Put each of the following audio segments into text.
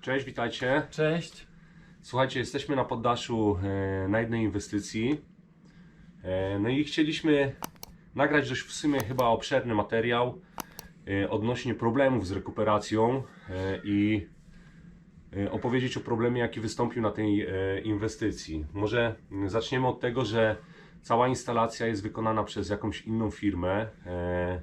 Cześć, witajcie. Cześć. Słuchajcie, jesteśmy na poddaszu e, na jednej inwestycji. E, no i chcieliśmy nagrać dość w sumie chyba obszerny materiał e, odnośnie problemów z rekuperacją e, i e, opowiedzieć o problemie, jaki wystąpił na tej e, inwestycji. Może zaczniemy od tego, że cała instalacja jest wykonana przez jakąś inną firmę. E,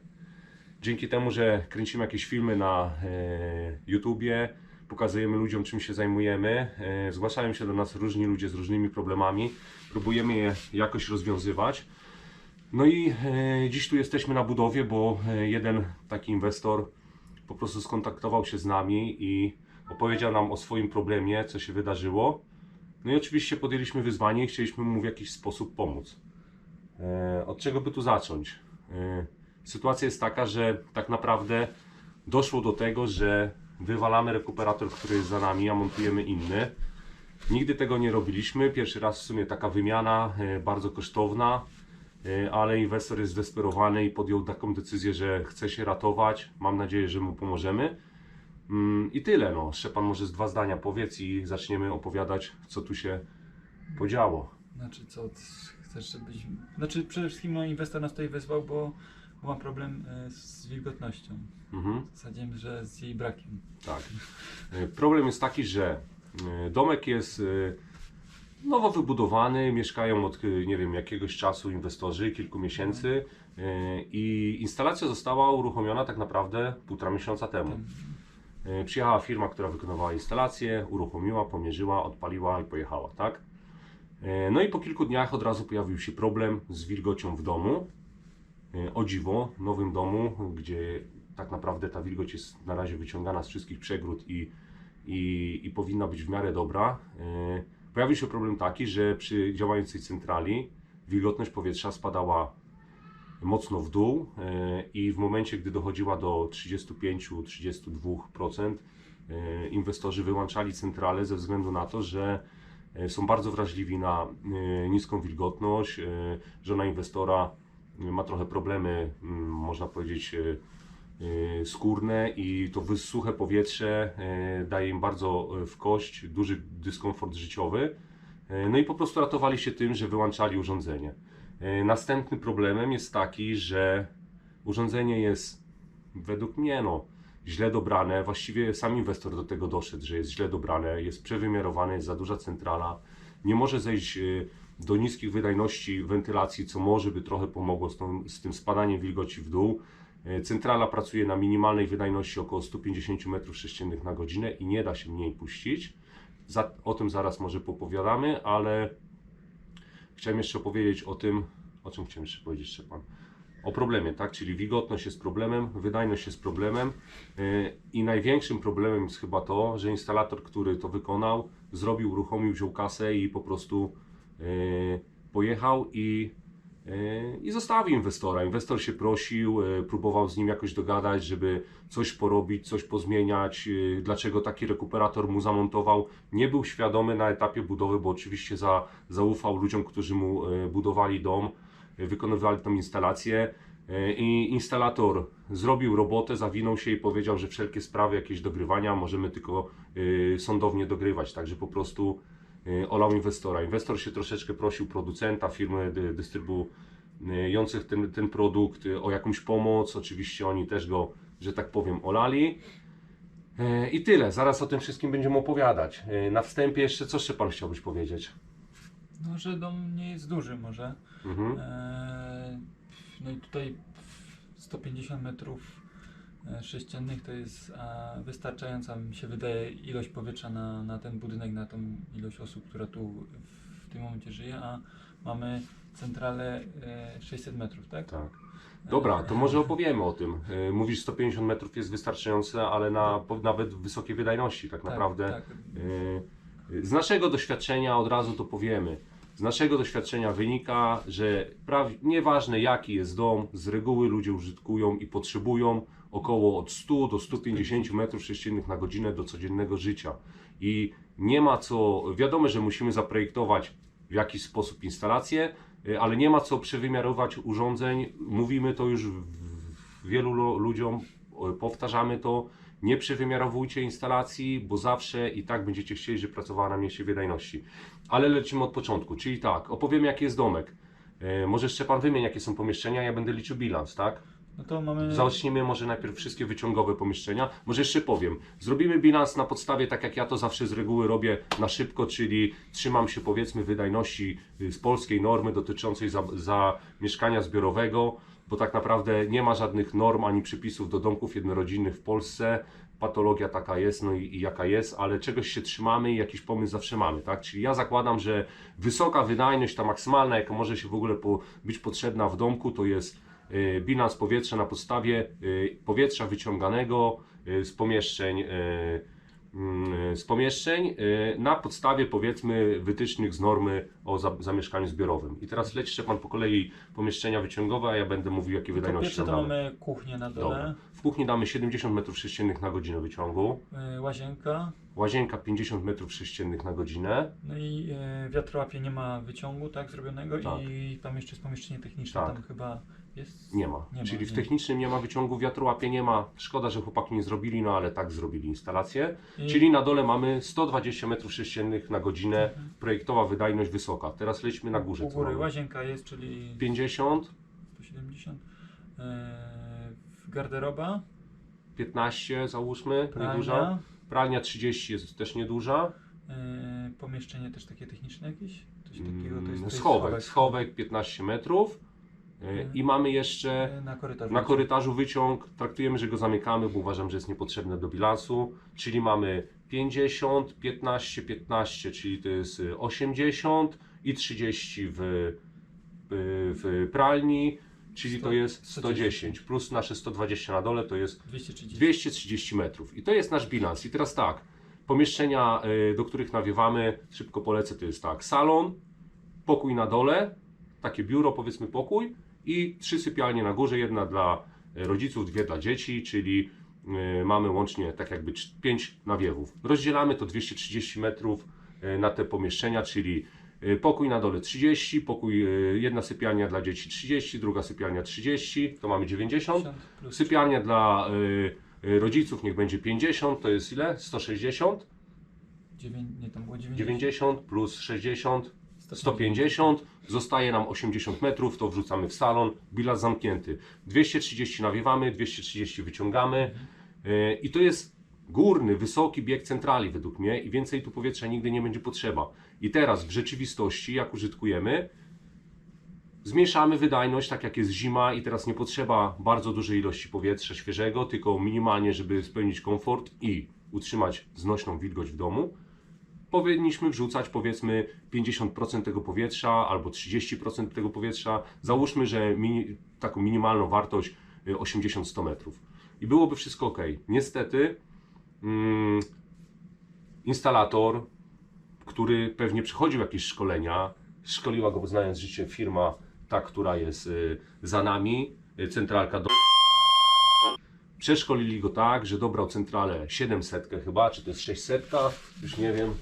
Dzięki temu, że kręcimy jakieś filmy na e, YouTubie, pokazujemy ludziom, czym się zajmujemy, e, zgłaszają się do nas różni ludzie z różnymi problemami, próbujemy je jakoś rozwiązywać. No i e, dziś tu jesteśmy na budowie, bo e, jeden taki inwestor po prostu skontaktował się z nami i opowiedział nam o swoim problemie, co się wydarzyło. No i oczywiście podjęliśmy wyzwanie i chcieliśmy mu w jakiś sposób pomóc. Od czego by tu zacząć? Sytuacja jest taka, że tak naprawdę doszło do tego, że wywalamy rekuperator, który jest za nami, a montujemy inny. Nigdy tego nie robiliśmy. Pierwszy raz w sumie taka wymiana, e, bardzo kosztowna, e, ale inwestor jest zdesperowany i podjął taką decyzję, że chce się ratować. Mam nadzieję, że mu pomożemy. Mm, I tyle. No. Szczepan może z dwa zdania powiedz i zaczniemy opowiadać, co tu się podziało. Znaczy co, chcesz żebyś... Znaczy przede wszystkim no, inwestor nas tutaj wezwał, bo, bo ma problem e, z wilgotnością. Mhm. W zasadzie, że z jej brakiem. Tak. E, Problem jest taki, że e, domek jest nowo wybudowany, mieszkają od nie wiem jakiegoś czasu inwestorzy, kilku miesięcy i instalacja została uruchomiona tak naprawdę półtora miesiąca temu. Przyjechała firma, która wykonywała instalację, uruchomiła, pomierzyła, odpaliła i pojechała, tak? No i po kilku dniach od razu pojawił się problem z wilgocią w domu. E, O dziwo, nowym domu, gdzie tak naprawdę ta wilgoć jest na razie wyciągana z wszystkich przegród i, i, i powinna być w miarę dobra. e, Pojawił się problem taki, że przy działającej centrali wilgotność powietrza spadała mocno w dół e, i w momencie, gdy dochodziła do 35-32%, e, inwestorzy wyłączali centralę ze względu na to, że są bardzo wrażliwi na niską wilgotność. e, Żona inwestora ma trochę problemy, mm, można powiedzieć, e, e, skórne i to suche powietrze e, daje im bardzo w kość, duży dyskomfort życiowy. No i po prostu ratowali się tym, że wyłączali urządzenie. Następnym problemem jest taki, że urządzenie jest według mnie no, źle dobrane. Właściwie sam inwestor do tego doszedł, że jest źle dobrane, jest przewymiarowane, jest za duża centrala. Nie może zejść do niskich wydajności wentylacji, co może by trochę pomogło z, tą, z tym spadaniem wilgoci w dół. E, Centrala pracuje na minimalnej wydajności około 150 m3 na godzinę i nie da się mniej puścić. Za, o tym zaraz może popowiadamy, ale chciałem jeszcze powiedzieć o tym, o czym chciałem jeszcze powiedzieć, Szczepan. O problemie, tak? Czyli wilgotność jest problemem, wydajność jest problemem yy, i największym problemem jest chyba to, że instalator, który to wykonał, zrobił, uruchomił, wziął kasę i po prostu pojechał i, yy, i zostawił inwestora. Inwestor się prosił, yy, próbował z nim jakoś dogadać, żeby coś porobić, coś pozmieniać, dlaczego taki rekuperator mu zamontował. Nie był świadomy na etapie budowy, bo oczywiście za, zaufał ludziom, którzy mu budowali dom, wykonywali tą instalację. I instalator zrobił robotę, zawinął się i powiedział, że wszelkie sprawy jakieś dogrywania możemy tylko sądownie dogrywać. Także po prostu olał inwestora. Inwestor się troszeczkę prosił producenta, firmy dy, dystrybuujących ten, ten produkt yy, o jakąś pomoc. Oczywiście oni też go, że tak powiem, olali. Yy, I tyle. Zaraz o tym wszystkim będziemy opowiadać. Yy, Na wstępie jeszcze co Szczepan chciałbyś powiedzieć? No, że dom nie jest duży może. Mhm. E, no i tutaj 150 metrów e, sześciennych to jest e, wystarczająca, mi się wydaje, ilość powietrza na, na ten budynek, na tą ilość osób, która tu w tym momencie żyje, a mamy centralę e, 600 metrów, tak? Tak. Dobra, to może opowiemy o tym. Yy, Mówisz 150 metrów jest wystarczające, ale na po- nawet wysokiej wydajności tak naprawdę. Tak, Z naszego doświadczenia od razu to powiemy. Z naszego doświadczenia wynika, że praw, nieważne jaki jest dom, z reguły ludzie użytkują i potrzebują około od 100 do 150 metrów sześciennych na godzinę do codziennego życia. I nie ma co, wiadomo, że musimy zaprojektować w jakiś sposób instalację, y, ale nie ma co przewymiarować urządzeń. Mówimy to już wielu lu- ludziom, powtarzamy to Nie przewymiarowujcie instalacji, bo zawsze i tak będziecie chcieli, żeby pracowała na mieście wydajności. Ale lecimy od początku, czyli tak, opowiemy jaki jest domek. E, może Szczepan wymień jakie są pomieszczenia, ja będę liczył bilans, tak? No to mamy. Może najpierw wszystkie wyciągowe pomieszczenia. Może jeszcze powiem, zrobimy bilans na podstawie, tak jak ja to zawsze z reguły robię na szybko, czyli trzymam się powiedzmy wydajności y, z polskiej normy dotyczącej za, za zbiorowego, bo tak naprawdę nie ma żadnych norm ani przepisów do domków jednorodzinnych w Polsce. Patologia taka jest, no i, i jaka jest, ale czegoś się trzymamy i jakiś pomysł zawsze mamy, tak? Czyli ja zakładam, że wysoka wydajność, ta maksymalna, jaka może się w ogóle po, być potrzebna w domku, to jest bilans powietrza na podstawie y, powietrza wyciąganego y, z pomieszczeń, y, mm, z pomieszczeń y, na podstawie powiedzmy wytycznych z normy o za- zamieszkaniu zbiorowym. I teraz leci Szczepan po kolei pomieszczenia wyciągowe, a ja będę mówił jakie to wydajności pierwsze tam to damy. mamy kuchnię na Dobra. dole, W kuchni damy 70 m3 na godzinę wyciągu, y, łazienka, łazienka 50 m3 na godzinę. no i y, wiatrołapie nie ma wyciągu, tak, zrobionego Tak. i tam jeszcze jest pomieszczenie techniczne, Tak. tam chyba jest. Nie ma. Nie ma, Czyli w nie. technicznym nie ma wyciągu, wiatrołapie nie ma. Szkoda, że chłopaki nie zrobili, no ale tak zrobili instalację. I- Czyli na dole mamy 120 m3 na godzinę, Mhm. projektowa wydajność wysoka. Teraz lećmy na górze. U co góry mamy? łazienka jest, czyli 50, 170. y, garderoba, 15 załóżmy, pralnia, nieduża. Pralnia 30 jest też nieduża. y, pomieszczenie też takie techniczne jakieś? Coś takiego, to jest, to Mm, jest Schowek, schowek 15 metrów. Mhm. I mamy jeszcze Y, Na korytarzu. na korytarzu wyciąg. Traktujemy, że go zamykamy, bo uważam, że jest niepotrzebne do bilansu. Czyli mamy 50, 15, 15, czyli to jest y, 80 i 30 w, w pralni, czyli to jest 110 plus nasze 120 na dole to jest 230. 230 metrów. I to jest nasz bilans. I teraz tak, pomieszczenia, do których nawiewamy, szybko polecę, to jest tak, salon, pokój na dole, takie biuro, powiedzmy pokój i trzy sypialnie na górze, jedna dla y, rodziców, dwie dla dzieci, czyli y, mamy łącznie tak jakby cz- pięć nawiewów. Rozdzielamy to 230 metrów y, na te pomieszczenia, czyli pokój na dole 30, pokój, jedna sypialnia dla dzieci 30, druga sypialnia 30, to mamy 90. 50 plus Sypialnia dla rodziców niech będzie 50, to jest ile? 160? 9, nie tam było 90. 90 plus 60, 150. Zostaje nam 80 metrów, to wrzucamy w salon, bilans zamknięty. 230 nawiewamy, 230 wyciągamy y, i to jest górny, wysoki bieg centrali według mnie i więcej tu powietrza nigdy nie będzie potrzeba. I teraz w rzeczywistości, jak użytkujemy, Zmniejszamy wydajność, tak jak jest zima i teraz nie potrzeba bardzo dużej ilości powietrza świeżego, tylko minimalnie, żeby spełnić komfort i utrzymać znośną wilgoć w domu. Powinniśmy wrzucać powiedzmy 50% tego powietrza albo 30% tego powietrza. Załóżmy, że mini, taką minimalną wartość y, 80-100 metrów. I byłoby wszystko ok. Niestety mm, instalator, który pewnie przechodził jakieś szkolenia, szkoliła go, znając życie, firma, ta, która jest y, za nami, y, centralka do. Przeszkolili go tak, że dobrał centralę 700 chyba, czy to jest 600, już nie wiem.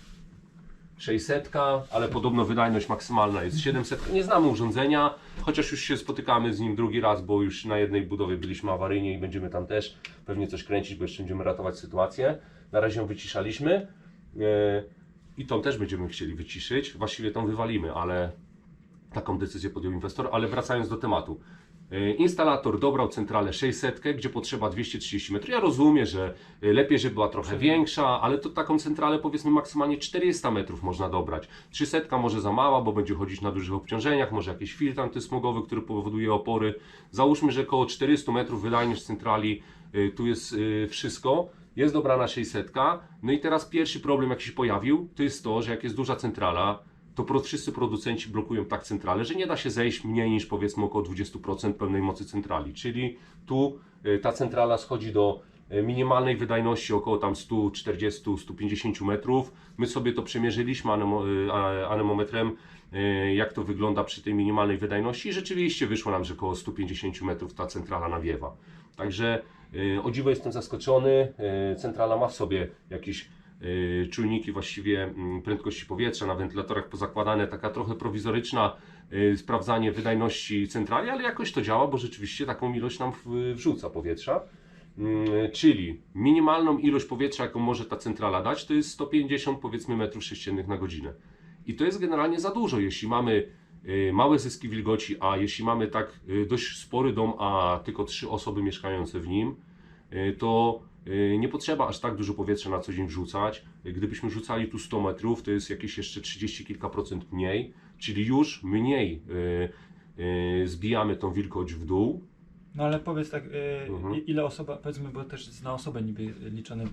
600, ale podobno wydajność maksymalna jest 700. Nie znamy urządzenia, chociaż już się spotykamy z nim drugi raz, bo już na jednej budowie byliśmy awaryjnie i będziemy tam też pewnie coś kręcić, bo jeszcze będziemy ratować sytuację. Na razie ją wyciszaliśmy. E, I tą też będziemy chcieli wyciszyć. Właściwie tą wywalimy, ale taką decyzję podjął inwestor. Ale wracając do tematu. E, Instalator dobrał centralę 600, gdzie potrzeba 230 metrów. Ja rozumiem, że e, lepiej, żeby była trochę większa, ale to taką centralę powiedzmy maksymalnie 400 metrów można dobrać. 300 może za mała, bo będzie chodzić na dużych obciążeniach, może jakiś filtr antysmogowy, który powoduje opory. Załóżmy, że około 400 metrów wydajność centrali, e, tu jest wszystko. Jest dobrana 600. No i teraz pierwszy problem, jaki się pojawił, to jest to, że jak jest duża centrala, to wszyscy producenci blokują tak centralę, że nie da się zejść mniej niż powiedzmy około 20% pełnej mocy centrali. Czyli tu y, ta centrala schodzi do y, minimalnej wydajności około tam 140-150 metrów. My sobie to przemierzyliśmy y, anemometrem, jak to wygląda przy tej minimalnej wydajności i rzeczywiście wyszło nam, że około 150 metrów ta centrala nawiewa. Także o dziwo jestem zaskoczony. Centrala ma w sobie jakieś y, czujniki właściwie mm, prędkości powietrza na wentylatorach pozakładane, taka trochę prowizoryczna y, sprawdzanie wydajności centrali, ale jakoś to działa, bo rzeczywiście taką ilość nam wrzuca powietrza. Mm, Czyli minimalną ilość powietrza, jaką może ta centrala dać, to jest 150 powiedzmy metrów sześciennych na godzinę. I to jest generalnie za dużo, jeśli mamy y, małe zyski wilgoci, a jeśli mamy tak y, dość spory dom, a tylko trzy osoby mieszkające w nim, y, to y, nie potrzeba aż tak dużo powietrza na co dzień wrzucać. Gdybyśmy rzucali tu 100 metrów, to jest jakieś jeszcze 30 kilka procent mniej, czyli już mniej y, y, zbijamy tą wilgoć w dół. No ale powiedz tak, e, Mhm. ile osoba, powiedzmy, bo też jest na osobę niby liczony e,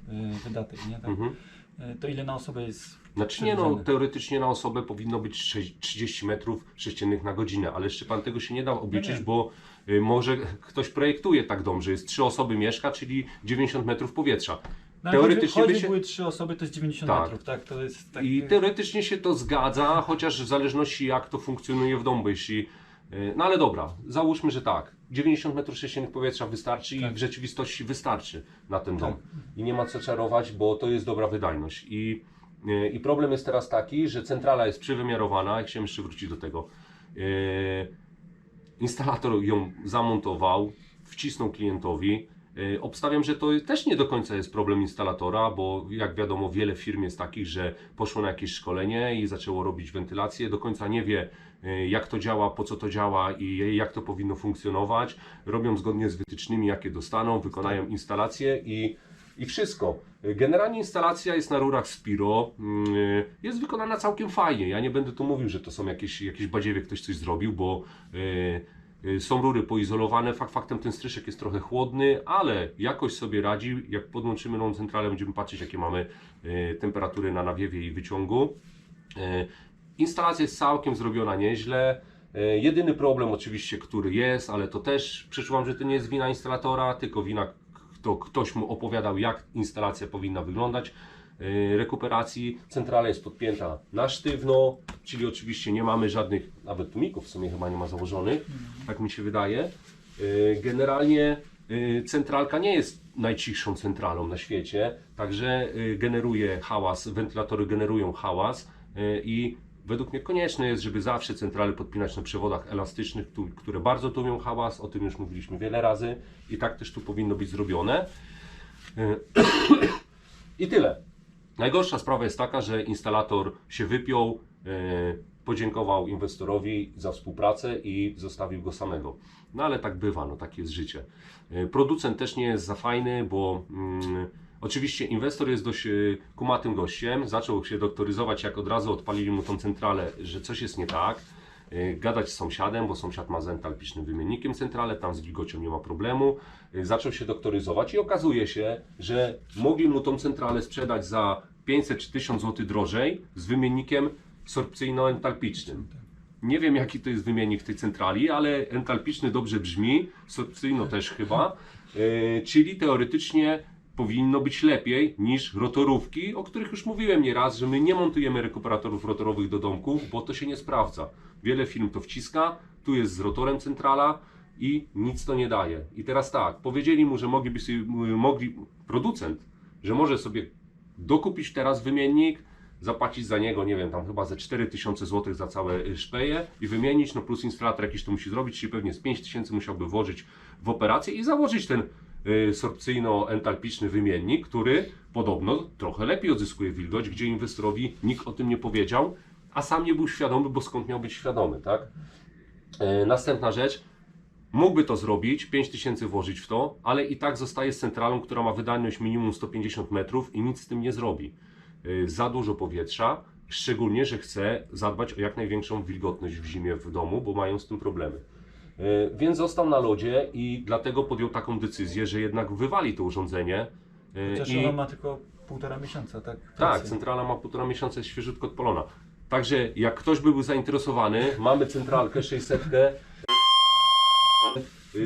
wydatek, nie? Tak? Mhm. E, To ile na osobę jest Znaczy nie no, przewidziane? teoretycznie na osobę powinno być sze- 30 metrów sześciennych na godzinę, ale jeszcze pan tego się nie da obliczyć, nie. bo y, może ktoś projektuje tak dom, że jest trzy osoby mieszka, czyli 90 metrów powietrza. No, ale teoretycznie chodzi, by chodzi się- były trzy osoby, to jest 90 Tak. metrów, tak? To jest tak. I teoretycznie się to zgadza, chociaż w zależności jak to funkcjonuje w domu, bo jeśli... y, No ale dobra, załóżmy, że tak, 90 metrów sześciennych powietrza wystarczy Tak. i w rzeczywistości wystarczy na ten dom. Tak. I nie ma co czarować, bo to jest dobra wydajność. I, y, I problem jest teraz taki, że centrala jest przewymiarowana, jak chciałem jeszcze wrócić do tego. y, Instalator ją zamontował, wcisnął klientowi. Y, Obstawiam, że to też nie do końca jest problem instalatora, bo jak wiadomo, wiele firm jest takich, że poszło na jakieś szkolenie i zaczęło robić wentylację, do końca nie wie, y, jak to działa, po co to działa i jak to powinno funkcjonować. Robią zgodnie z wytycznymi, jakie dostaną, wykonają instalację i, i wszystko. Generalnie instalacja jest na rurach Spiro, y, jest wykonana całkiem fajnie. Ja nie będę tu mówił, że to są jakieś, jakieś badziewie, ktoś coś zrobił, bo y, Y, Są rury poizolowane, fakt faktem ten stryszek jest trochę chłodny, ale jakoś sobie radzi. Jak podłączymy nową centralę, będziemy patrzeć jakie mamy y, temperatury na nawiewie i wyciągu. Y, Instalacja jest całkiem zrobiona nieźle. Y, Jedyny problem oczywiście, który jest, ale to też przeczuwam, że to nie jest wina instalatora, tylko wina kto, ktoś mu opowiadał jak instalacja powinna wyglądać. Y, Rekuperacji centrala jest podpięta na sztywno, czyli oczywiście nie mamy żadnych, nawet tumików w sumie chyba nie ma założonych, tak mi się wydaje. Y, Generalnie y, centralka nie jest najcichszą centralą na świecie, także generuje hałas, wentylatory generują hałas i według mnie konieczne jest, żeby zawsze centrale podpinać na przewodach elastycznych, które bardzo tłumią hałas, o tym już mówiliśmy wiele razy i tak też tu powinno być zrobione. I tyle. Najgorsza sprawa jest taka, że instalator się wypiął, e, podziękował inwestorowi za współpracę i zostawił go samego. No ale tak bywa, no takie jest życie. E, producent też nie jest za fajny, bo mm, oczywiście inwestor jest dość e, kumatym gościem. Zaczął się doktoryzować, jak od razu odpalili mu tą centralę, że coś jest nie tak. Gadać z sąsiadem, bo sąsiad ma z entalpicznym wymiennikiem centralę, tam z wilgocią nie ma problemu. Zaczął się doktoryzować i okazuje się, że mogli mu tą centralę sprzedać za 500 czy 1000 zł drożej z wymiennikiem sorpcyjno-entalpicznym. Nie wiem jaki to jest wymiennik tej centrali, ale entalpiczny dobrze brzmi, sorpcyjno też chyba, E, czyli teoretycznie powinno być lepiej niż rotorówki, o których już mówiłem nieraz, że my nie montujemy rekuperatorów rotorowych do domków, bo to się nie sprawdza. Wiele firm to wciska, tu jest z rotorem centrala i nic to nie daje. I teraz tak, powiedzieli mu, że mogliby sobie, mogli, producent, że może sobie dokupić teraz wymiennik, zapłacić za niego, nie wiem, tam chyba ze 4000 zł za całe y, szpeje i wymienić, no plus instalator jakiś to musi zrobić, czyli pewnie z 5000 musiałby włożyć w operację i założyć ten y, sorpcyjno-entalpiczny wymiennik, który podobno trochę lepiej odzyskuje wilgoć, gdzie inwestorowi nikt o tym nie powiedział, a sam nie był świadomy, bo skąd miał być świadomy, tak? E, Następna rzecz, mógłby to zrobić, 5000 włożyć w to, ale i tak zostaje z centralą, która ma wydajność minimum 150 metrów i nic z tym nie zrobi. Y, Za dużo powietrza, szczególnie, że chce zadbać o jak największą wilgotność w zimie w domu, bo mają z tym problemy. Y, Więc został na lodzie i dlatego podjął taką decyzję, że jednak wywali to urządzenie. y, Chociaż i- ona ma tylko półtora miesiąca, tak? tak, pracy. centrala ma półtora miesiąca, jest świeżutko odpalona. Także jak ktoś by był zainteresowany, mamy centralkę 600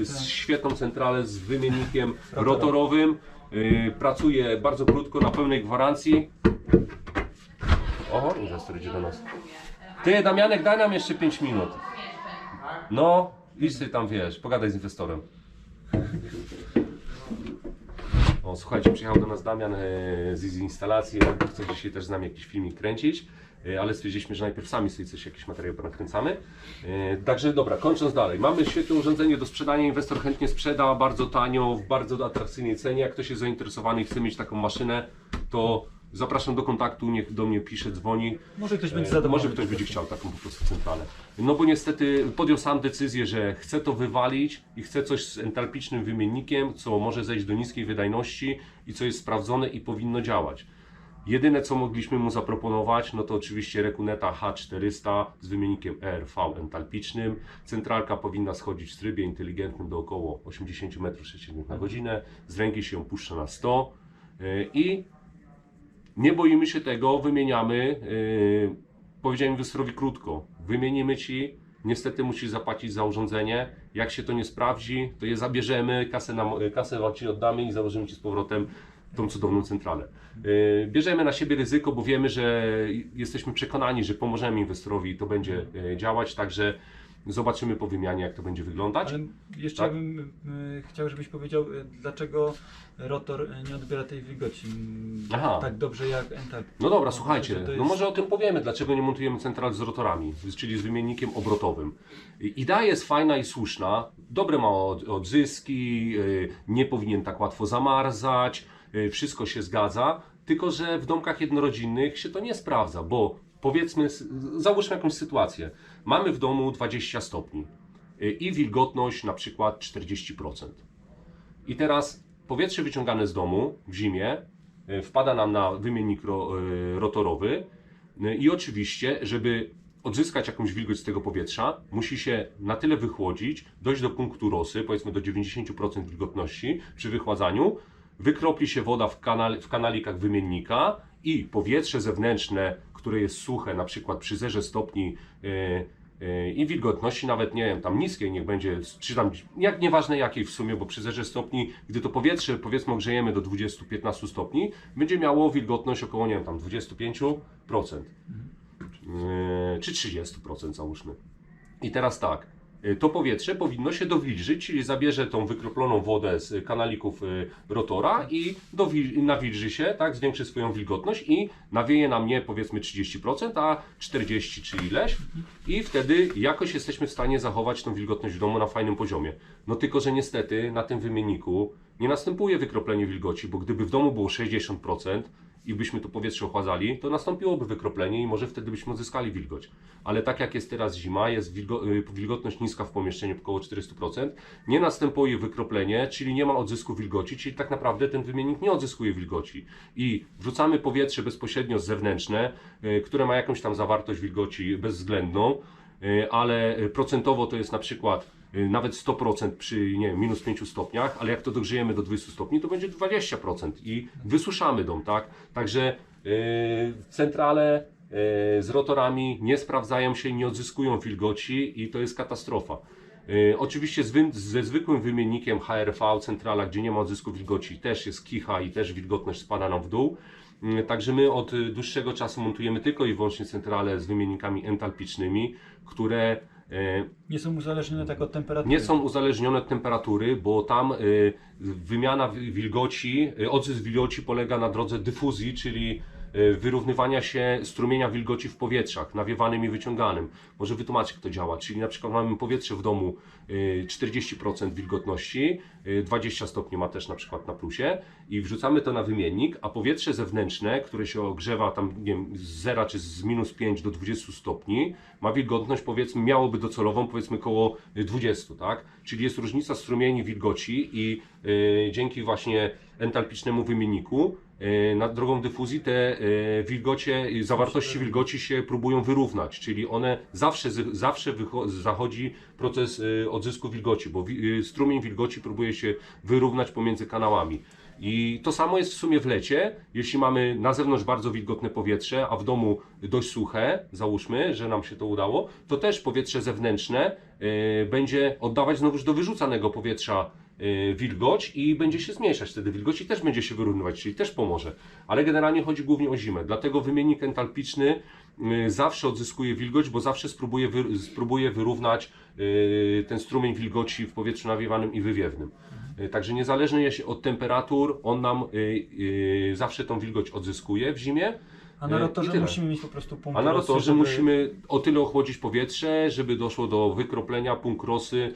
z świetną centralę z wymiennikiem rotorowym. Yy, Pracuje bardzo krótko, na pełnej gwarancji. Oho, inwestor idzie do nas. Ty, Damianek, daj nam jeszcze 5 minut. No, idź ty tam, wiesz, pogadaj z inwestorem. O, słuchajcie, przyjechał do nas Damian e, z instalacji, chce dzisiaj też z nami jakiś filmik kręcić, ale stwierdziliśmy, że najpierw sami sobie coś, jakiś materiał nakręcamy. E, Także dobra, kończąc dalej, mamy świetne urządzenie do sprzedania, inwestor chętnie sprzeda bardzo tanio, w bardzo atrakcyjnej cenie. Jak ktoś jest zainteresowany i chce mieć taką maszynę, to zapraszam do kontaktu, niech do mnie pisze, dzwoni. Może ktoś będzie E, zadowolony. Może ktoś będzie chciał taką po prostu centralę. No bo niestety podjął sam decyzję, że chce to wywalić i chce coś z entalpicznym wymiennikiem, co może zejść do niskiej wydajności i co jest sprawdzone i powinno działać. Jedyne co mogliśmy mu zaproponować, no to oczywiście Rekuneta H400 z wymiennikiem ERV entalpicznym. Centralka powinna schodzić w trybie inteligentnym do około 80 m3 na godzinę. Z ręki się ją puszcza na 100 yy, i nie boimy się tego, wymieniamy. Yy, powiedziałem inwestorowi krótko, wymienimy ci, niestety musisz zapłacić za urządzenie. Jak się to nie sprawdzi, to je zabierzemy, kasę, nam, kasę ci oddamy i założymy ci z powrotem tą cudowną centralę. Yy, bierzemy na siebie ryzyko, bo wiemy, że jesteśmy przekonani, że pomożemy inwestorowi i to będzie yy, działać, także zobaczymy po wymianie, jak to będzie wyglądać. Ale jeszcze Tak? bym y, chciał, żebyś powiedział, dlaczego rotor nie odbiera tej wilgoci Aha. tak dobrze jak Entalp. No dobra, słuchajcie, no jest- może o tym powiemy, dlaczego nie montujemy central z rotorami, czyli z wymiennikiem obrotowym. Idea jest fajna i słuszna, dobre ma od- odzyski, nie powinien tak łatwo zamarzać, wszystko się zgadza, tylko że w domkach jednorodzinnych się to nie sprawdza, bo powiedzmy, załóżmy jakąś sytuację, mamy w domu 20 stopni yy, i wilgotność na przykład 40%. I teraz powietrze wyciągane z domu w zimie y, wpada nam na wymiennik ro, rotorowy i oczywiście, żeby odzyskać jakąś wilgoć z tego powietrza, musi się na tyle wychłodzić, dojść do punktu rosy, powiedzmy do 90% wilgotności przy wychładzaniu, wykropli się woda w, kanal, w kanalikach wymiennika i powietrze zewnętrzne, które jest suche, na przykład przy zerze stopni y, y, i wilgotności nawet nie wiem, tam niskiej niech będzie, czy tam, jak nieważne jakiej w sumie, bo przy zerze stopni, gdy to powietrze powiedzmy ogrzejemy do 20-15 stopni, będzie miało wilgotność około, nie wiem, tam 25%. Yy, czy 30% załóżmy. I teraz tak, yy, to powietrze powinno się dowilżyć, czyli zabierze tą wykroploną wodę z kanalików yy, rotora i dowil- nawilży się, tak, zwiększy swoją wilgotność i nawieje na mnie powiedzmy 30%, a 40 czy ileś. I wtedy jakoś jesteśmy w stanie zachować tą wilgotność w domu na fajnym poziomie. No tylko, że niestety na tym wymienniku nie następuje wykroplenie wilgoci, bo gdyby w domu było 60%, i byśmy to powietrze ochładzali, to nastąpiłoby wykroplenie i może wtedy byśmy odzyskali wilgoć. Ale tak jak jest teraz zima, jest wilgo, y, wilgotność niska w pomieszczeniu, około 400%, nie następuje wykroplenie, czyli nie ma odzysku wilgoci, czyli tak naprawdę ten wymiennik nie odzyskuje wilgoci. I wrzucamy powietrze bezpośrednio zewnętrzne, y, które ma jakąś tam zawartość wilgoci bezwzględną, y, ale procentowo to jest na przykład nawet 100% przy nie, wiem, minus 5 stopniach, ale jak to dogrzejemy do 20 stopni, to będzie 20% i wysuszamy dom, tak? Także yy, centrale yy, z rotorami nie sprawdzają się, nie odzyskują wilgoci i to jest katastrofa. Yy, oczywiście z wy, ze zwykłym wymiennikiem HRV centrala, gdzie nie ma odzysku wilgoci, też jest kicha i też wilgotność spada nam w dół. Yy, Także my od y, dłuższego czasu montujemy tylko i wyłącznie centrale z wymiennikami entalpicznymi, które Nie są uzależnione tak od temperatury. nie są uzależnione od temperatury, bo tam y, wymiana wi- wilgoci, y, odzysk wilgoci polega na drodze dyfuzji, czyli wyrównywania się strumienia wilgoci w powietrzach, nawiewanym i wyciąganym. Może wytłumaczę, jak to działa. Czyli na przykład mamy powietrze w domu y, 40% wilgotności, y, 20 stopni ma też na przykład na plusie i wrzucamy to na wymiennik, a powietrze zewnętrzne, które się ogrzewa tam nie wiem, z 0 czy z minus 5 do 20 stopni, ma wilgotność powiedzmy, miałoby docelową powiedzmy koło 20, tak? Czyli jest różnica strumieni wilgoci i y, dzięki właśnie entalpicznemu wymienniku y, nad drogą dyfuzji te y, wilgocie, zawartości wilgoci się próbują wyrównać, czyli one zawsze, zawsze zachodzi proces y, odzysku wilgoci, bo strumień wilgoci próbuje się wyrównać pomiędzy kanałami. I to samo jest w sumie w lecie, jeśli mamy na zewnątrz bardzo wilgotne powietrze, a w domu dość suche, załóżmy, że nam się to udało, to też powietrze zewnętrzne y, będzie oddawać znowuż do wyrzucanego powietrza y, wilgoć i będzie się zmniejszać wtedy wilgoć i też będzie się wyrównywać, czyli też pomoże. Ale generalnie chodzi głównie o zimę, dlatego wymiennik entalpiczny y, zawsze odzyskuje wilgoć, bo zawsze spróbuje, wy, spróbuje wyrównać ten strumień wilgoci w powietrzu nawiewanym i wywiewnym. Y, Także niezależnie się od temperatur, on nam y, y, zawsze tą wilgoć odzyskuje w zimie. A na rotorze musimy mieć po prostu punkt A na rotorze żeby- musimy o tyle ochłodzić powietrze, żeby doszło do wykroplenia punkt rosy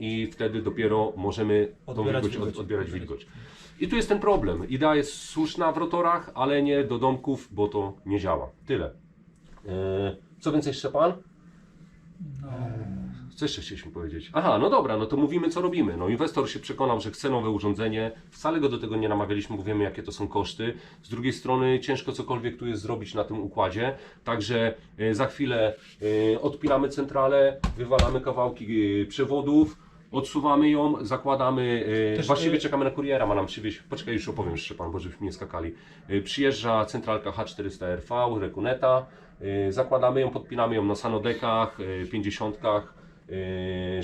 i wtedy dopiero możemy Odbierać wilgoć, wilgoć. od, odbierać wilgoć. I tu jest ten problem. Idea jest słuszna w rotorach, ale nie do domków, bo to nie działa. Tyle. Co więcej, Szczepan? No, Co jeszcze chcieliśmy powiedzieć? Aha, no dobra, no to mówimy co robimy. No inwestor się przekonał, że chce nowe urządzenie. Wcale go do tego nie namawialiśmy, bo wiemy jakie to są koszty. Z drugiej strony ciężko cokolwiek tu jest zrobić na tym układzie. Także e, za chwilę e, odpinamy centralę, wywalamy kawałki e, przewodów. Odsuwamy ją, zakładamy, Też, właściwie e, czekamy na kuriera, ma nam przywieźć, poczekaj już opowiem Szczepan, bo żebyśmy nie skakali. Przyjeżdża centralka H400RV, Rekuneta, zakładamy ją, podpinamy ją na sanodekach, 50 Yy,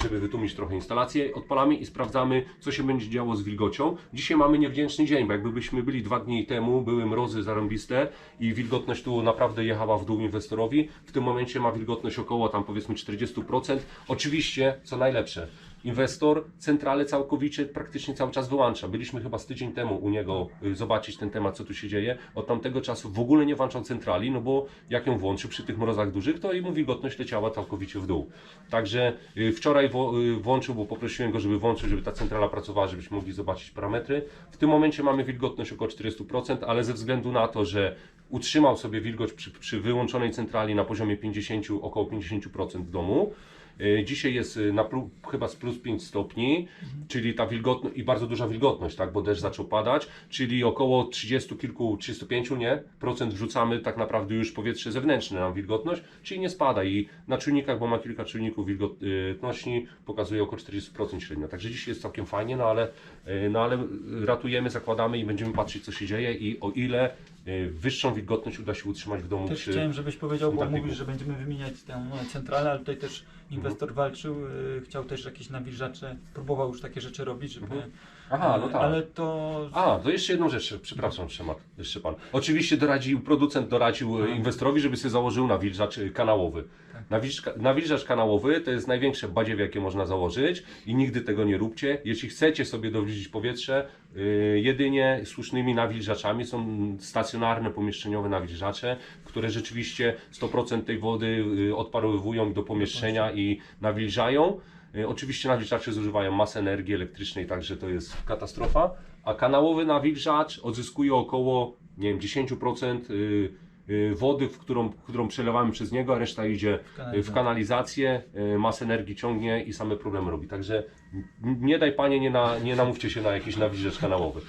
żeby wytłumić trochę instalację, odpalamy i sprawdzamy, co się będzie działo z wilgocią. Dzisiaj mamy niewdzięczny dzień, bo jakbyśmy byli dwa dni temu, były mrozy zarąbiste i wilgotność tu naprawdę jechała w dół inwestorowi. W tym momencie ma wilgotność około tam powiedzmy 40%. Oczywiście, co najlepsze, inwestor centralę całkowicie praktycznie cały czas wyłącza. Byliśmy chyba z tydzień temu u niego y, zobaczyć ten temat, co tu się dzieje. Od tamtego czasu w ogóle nie włączał centrali, no bo jak ją włączył przy tych mrozach dużych, to mu wilgotność leciała całkowicie w dół. Także y, wczoraj y, włączył, bo poprosiłem go, żeby włączył, żeby ta centrala pracowała, żebyśmy mogli zobaczyć parametry. W tym momencie mamy wilgotność około 40%, ale ze względu na to, że utrzymał sobie wilgoć przy, przy wyłączonej centrali na poziomie 50, około 50% w domu, Dzisiaj jest y, na plu, chyba z plus 5 stopni, czyli ta wilgotność i bardzo duża wilgotność, tak, bo deszcz zaczął padać, czyli około 30 kilku, 35 nie, procent wrzucamy tak naprawdę już powietrze zewnętrzne na wilgotność, czyli nie spada i na czujnikach, bo ma kilka czujników wilgotności, pokazuje około 40% średnio. Także dzisiaj jest całkiem fajnie, no ale, y, no ale ratujemy, zakładamy i będziemy patrzeć co się dzieje i o ile y, wyższą wilgotność uda się utrzymać w domu Też przy... chciałem, żebyś powiedział, bo mówisz, że będziemy wymieniać tę e, centralę, ale tutaj też inwestor Mhm. walczył, y, chciał też jakieś nawilżacze, próbował już takie rzeczy robić, żeby... Mhm. Aha, no tak. Ale to... A, to jeszcze jedną rzecz, przepraszam, Trzemak, jeszcze pan. Oczywiście doradził, producent doradził Tak. inwestorowi, żeby sobie założył nawilżacz kanałowy. Tak. Nawilżacz, nawilżacz kanałowy to jest największe badziew, jakie można założyć i nigdy tego nie róbcie. Jeśli chcecie sobie dowilżyć powietrze, e, jedynie słusznymi nawilżaczami są stacjonarne, pomieszczeniowe nawilżacze, które rzeczywiście 100% tej wody e, odparowywują do pomieszczenia i nawilżają. E, Oczywiście nawilżacze zużywają masę energii elektrycznej, także to jest katastrofa. A kanałowy nawilżacz odzyskuje około nie wiem, 10% y, y, wody, w którą, którą przelewamy przez niego, a reszta idzie y, w kanalizację, y, masę energii ciągnie i same problemy robi. Także nie daj panie, nie, na, nie namówcie się na jakiś nawilżacz kanałowy.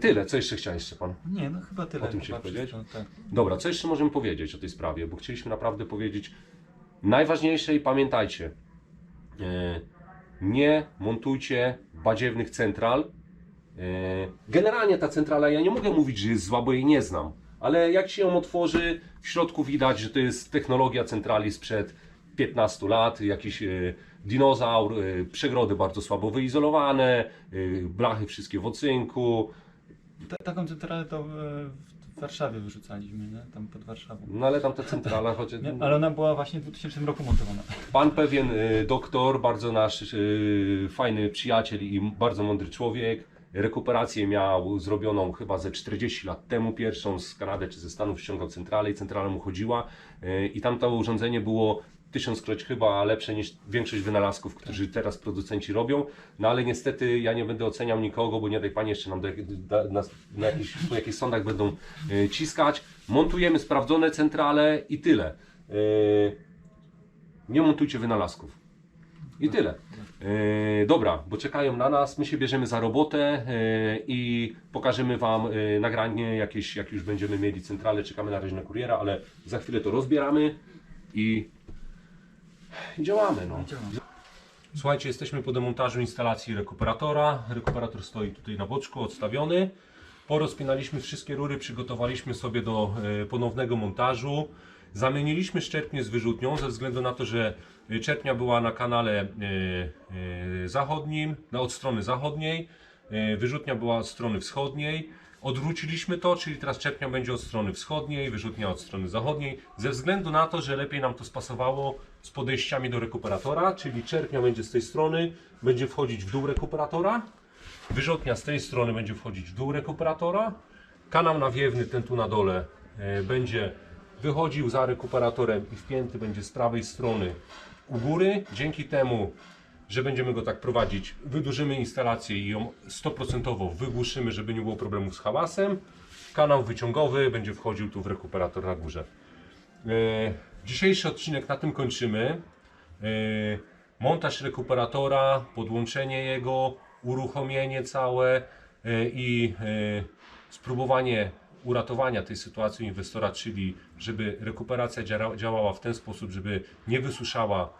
Tyle, co jeszcze chciałeś Szczepan? Nie, no chyba tyle. O tym chciałeś powiedzieć? wszystko, Tak. Dobra, co jeszcze możemy powiedzieć o tej sprawie? Bo chcieliśmy naprawdę powiedzieć najważniejsze i pamiętajcie, nie montujcie badziewnych central. Generalnie ta centrala, ja nie mogę mówić, że jest zła, bo jej nie znam, ale jak się ją otworzy, w środku widać, że to jest technologia centrali sprzed 15 lat, jakiś e, dinozaur, e, przegrody bardzo słabo wyizolowane, e, blachy wszystkie w ocynku, Ta, taką centralę to w Warszawie wyrzucaliśmy, nie? Tam pod Warszawą. no ale tam ta centrala, choć... Nie, ale ona była właśnie w 2000 roku montowana. Pan pewien doktor, bardzo nasz fajny przyjaciel i bardzo mądry człowiek, rekuperację miał zrobioną chyba ze 40 lat temu, pierwszą z Kanady czy ze Stanów ściągał centralę i centrala mu chodziła y, i tam to urządzenie było tysiąckroć chyba lepsze niż większość wynalazków, którzy teraz producenci robią, no ale niestety ja nie będę oceniał nikogo, bo nie daj Panie jeszcze nam do, da, nas, na jakichś, po jakichś sądach będą y, ciskać. Montujemy sprawdzone centrale i tyle. Y, nie montujcie wynalazków. I tyle. E, dobra, bo czekają na nas, my się bierzemy za robotę e, i pokażemy Wam e, nagranie jakieś, jak już będziemy mieli centralę, czekamy na razie na kuriera, ale za chwilę to rozbieramy i, działamy. No. Słuchajcie, jesteśmy po demontażu instalacji rekuperatora. Rekuperator stoi tutaj na boczku, odstawiony. Porozpinaliśmy wszystkie rury, przygotowaliśmy sobie do ponownego montażu. Zamieniliśmy szczerpnię z wyrzutnią ze względu na to, że czerpnia była na kanale e, e, zachodnim, od strony zachodniej, e, wyrzutnia była od strony wschodniej. Odwróciliśmy to, czyli teraz czerpnia będzie od strony wschodniej, wyrzutnia od strony zachodniej, ze względu na to, że lepiej nam to spasowało z podejściami do rekuperatora, czyli czerpnia będzie z tej strony, będzie wchodzić w dół rekuperatora, wyrzutnia z tej strony będzie wchodzić w dół rekuperatora, kanał nawiewny, ten tu na dole, będzie wychodził za rekuperatorem i wpięty będzie z prawej strony u góry. Dzięki temu, że będziemy go tak prowadzić, wydłużymy instalację i ją 100% wygłuszymy, żeby nie było problemów z hałasem. Kanał wyciągowy będzie wchodził tu w rekuperator na górze. E, Dzisiejszy odcinek na tym kończymy. E, Montaż rekuperatora, podłączenie jego, uruchomienie całe e, i spróbowanie uratowania tej sytuacji inwestora, czyli żeby rekuperacja działa- działała w ten sposób, żeby nie wysuszała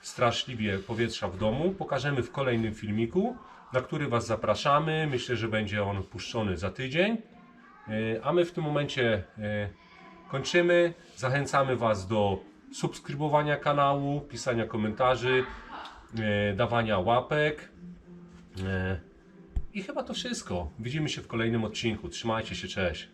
straszliwie powietrza w domu. Pokażemy w kolejnym filmiku, na który Was zapraszamy. Myślę, że będzie on puszczony za tydzień. E, A my w tym momencie e, kończymy. Zachęcamy Was do subskrybowania kanału, pisania komentarzy, e, dawania łapek. I chyba to wszystko. Widzimy się w kolejnym odcinku. Trzymajcie się, cześć.